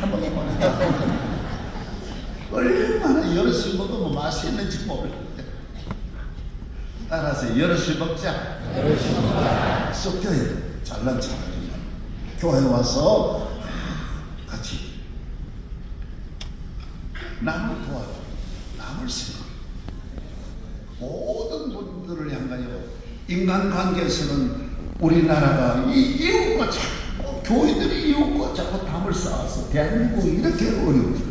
타먹어 얼마나 여럿이 먹으면 맛있는지 모르겠는데 따라서 여럿이 먹자 섞여야 돼 잘난 척하지 마 교회 와서 같이. 남을 도와줘. 남을 생각 모든 분들을 향하여 인간관계에서는 우리나라가 이 이웃과 자꾸 교회들이 이웃과 자꾸 담을 쌓아서 대한민국이 이렇게 어려워져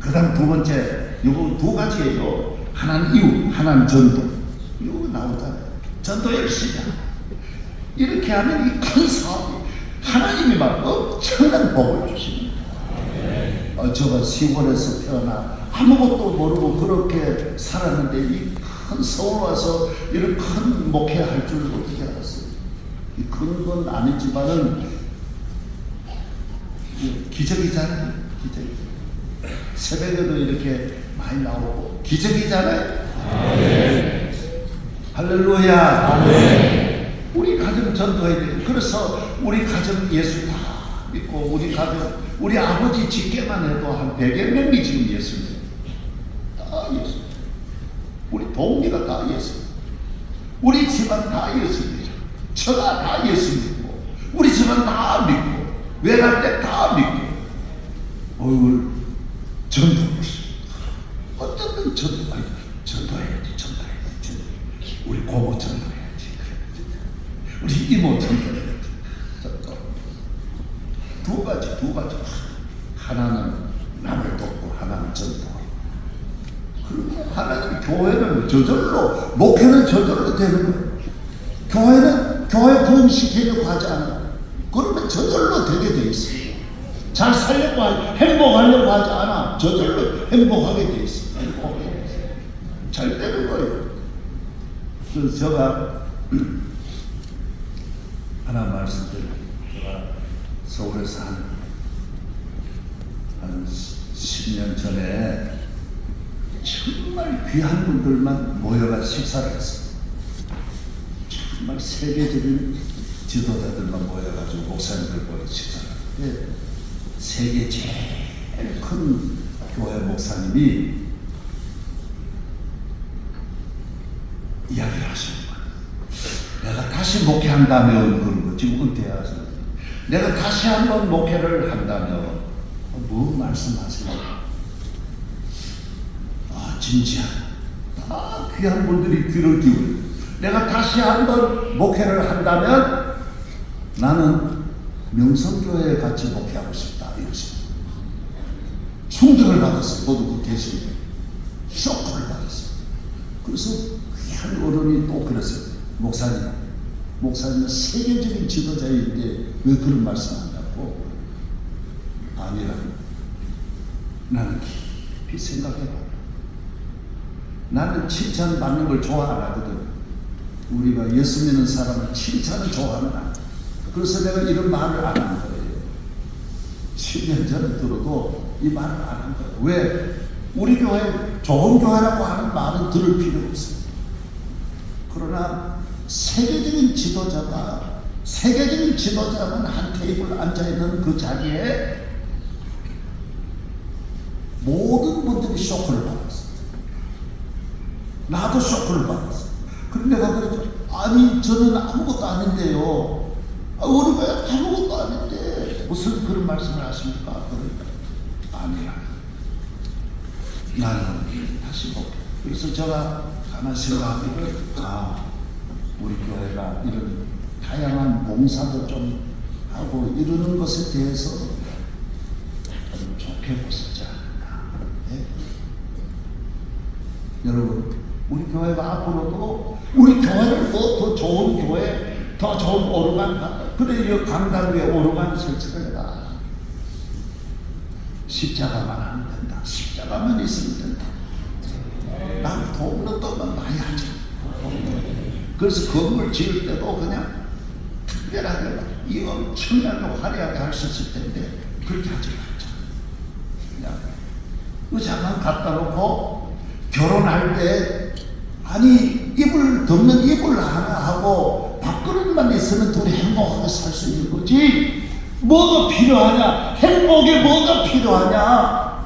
그 다음 두 번째, 요거 두 가지예요. 하나는 이웃, 하나는 전도. 이거 나오잖아요. 전도 열심히 하고. 이렇게 하면 이 큰 사업이 하나님이 막 엄청난 복을 주십니다. 어, 제가 시골에서 태어나 아무것도 모르고 그렇게 살았는데 이 큰 서울 와서 이런 큰 목회할 줄 어떻게 알았어요? 큰건 아니지만은 기적이잖아요. 기적. 새벽에도 이렇게 많이 나오고 기적이잖아요. 할렐루야. 우리 가정 전도해야 돼요. 그래서 우리 가정 예수 다 믿고 우리 가정 우리 아버지 직계만 해도 한 100여 명이 지금 예수님. 다 예수. 우리 동기가 다 예수. 우리 집안 다 예수입니다. 처가 다 예수 믿고 우리 집안 다 믿고 외갈 때다 믿고 얼굴 전도했어. 어떤 전도, 아니, 전도해야지, 전도해야지. 전도. 우리 고모 전도해야지. 우리 이모 전도해야지. 전도. 두 가지, 두 가지. 하나는 남을 돕고, 하나는 전도. 그리고 하나님 교회는 저절로, 목회는 저절로 되는 거예요. 교회는 교회 부흥시키려고 하지 않아요. 그러면 저절로 되게 돼 있어요. 잘 살려고 하지, 행복하려고 하지 않아. 저절로 행복하게 돼 있어. 행복하게 돼 있어. 잘 되는 거예요. 그래서 제가 하나 말씀드릴게요. 제가 서울에서 한, 한 10년 전에 정말 귀한 분들만 모여가 식사를 했어요. 정말 세계적인 지도자들만 모여가지고 목사님들과 식사를 하는데 세계 제일 큰 교회 목사님이 이야기를 하시는 거예요. 내가 다시 목회한다면 그런 거 지금 은퇴해서 내가 다시 한번 목회를 한다면 뭐 말씀하세요? 아 진지한 아 귀한 분들이 귀를 기울여 내가 다시 한번 목회를 한다면 나는 명성교회에 같이 목회하고 싶다 이러시 충격을 받았어요. 모두 그 계시는데 쇼크를 받았어요. 그래서 귀한 어른이 또 그랬어요. 목사님 목사님은 세계적인 지도자인데 왜 그런 말씀한다고 아니라 나는 깊이 생각해봐 나는 칭찬받는 걸 좋아 안 하거든 우리가 예수 믿는 사람은 칭찬을 좋아하는 안 그래서 내가 이런 말을 안 한 거예요. 10년 전에 들어도 이 말을 안 한 거예요. 왜? 우리 교회 좋은 교회라고 하는 말은 들을 필요 없어요. 그러나 세계적인 지도자가 세계적인 지도자는 한 테이블 앉아 있는 그 자리에 모든 분들이 쇼크를 받았어요. 나도 쇼크를 받았어요. 그런데 내가 그랬죠. 아니 저는 아무것도 아닌데요. 아, 우리 왜 아무것도 아닌데 무슨 그런 말씀을 하십니까? 그러니까 아니야. 나는 다시 볼게. 그래서 제가 가만 생각하기를 아 우리 교회가 이런 다양한 봉사도 좀 하고 이러는 것에 대해서 좀 좋게 보시지 않을까. 네? 여러분 우리 교회가 앞으로도 우리 교회를 뭐더 좋은 교회 더 좋은 오르간 그래 이 강당 위에 오르간 설치를 해라. 십자가만 하면 된다. 십자가만 있으면 된다. 남 돈으로 떠면 많이 하자. 그래서 건물 지을 때도 그냥 특별하게 막이 엄청나게 화려하게 할 수 있을 텐데 그렇게 하지 말자. 그냥 의자만 갖다 놓고 결혼할 때 아니 이불 덮는 이불 하나 하고 밥그릇만 있으면 우리 행복하게 살 수 있는 거지. 뭐가 필요하냐? 행복에 뭐가 필요하냐?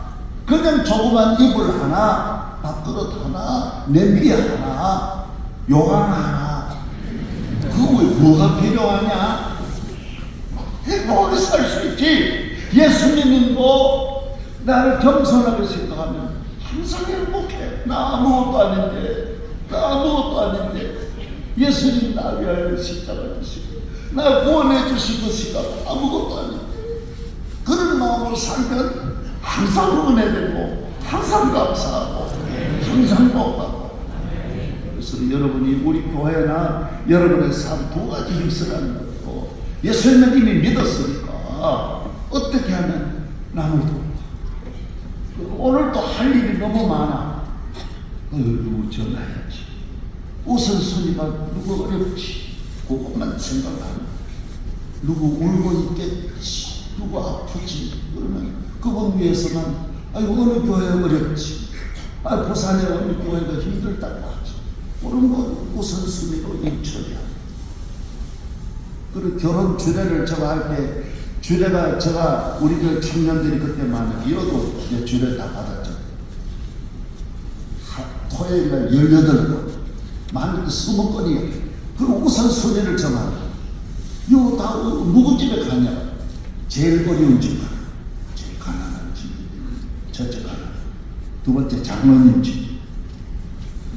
그냥 조그만 이불 하나, 밥그릇 하나, 냄비 하나, 요강 하나. 그거 왜 뭐가 필요하냐? 행복하게 살 수 있지. 예수님 믿고 나를 겸손하게 생각하면 항상 행복해. 나 아무것도 아닌데, 나 아무것도 아닌데. 예수님 나 위하여 십자가 주시고, 나 구원해 주신 것이가 아무것도 아닌데. 그런 마음으로 살면 항상 은혜되고, 항상 감사하고, 항상 복받고. 그래서 여러분이 우리 교회나 여러분의 삶 두 가지 힘쓰라는 것도 예수님은 이미 믿었으니까 어떻게 하면 또 할 일이 너무 많아. 어, 누구 전화해야지. 우선순위가 누구 어렵지? 그것만 생각하면 누구 울고 있겠지? 누구 아프지? 그러면 그분 위해서만 아이고 어느 교회 어렵지? 아 부산에 어느 교회가 힘들다고 하지? 그런 거 우선순위로 인처리하고 그리고 결혼 주례를 제가 할 때 주례가 제가 우리 그 청년들이 그때 많은 이어도 주례 다 받았죠. 하- 토요일 날 18번, 많은 20건이에요. 그리고 우선순위를 정하고, 이거 다 누구 집에 가냐? 제일 어려운 집 가라. 제일 가난한 집. 첫째 가난. 두 번째 장로님 집.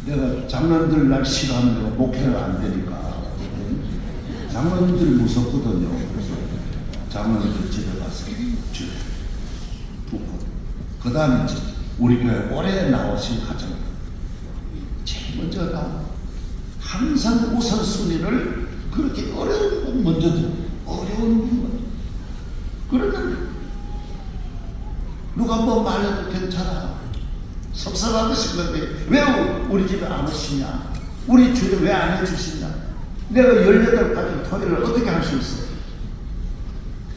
내가 장로님들 날 싫어하는 내가 목회가 안 되니까. 장로님들 무섭거든요. 그래서 장로님들 집에 가서 주례 두 번. 그 다음에 우리 교회 오래 나오신 가정. 먼저 가. 항상 우선순위를 그렇게 어려운 분 먼저 두 어려운 분 먼저. 그러면 누가 뭐 말해도 괜찮아. 것인 건데 왜 우리 집에 안 오시냐? 우리 주에 왜안 해주시냐? 내가 18가지 토요일을 어떻게 할 수 있어?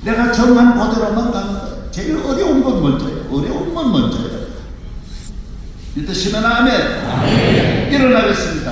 내가 정한 가는 거야. 제일 어려운 건 먼저예요. 어려운 건 먼저예요. 믿으시면 아멘. 일어나겠습니다.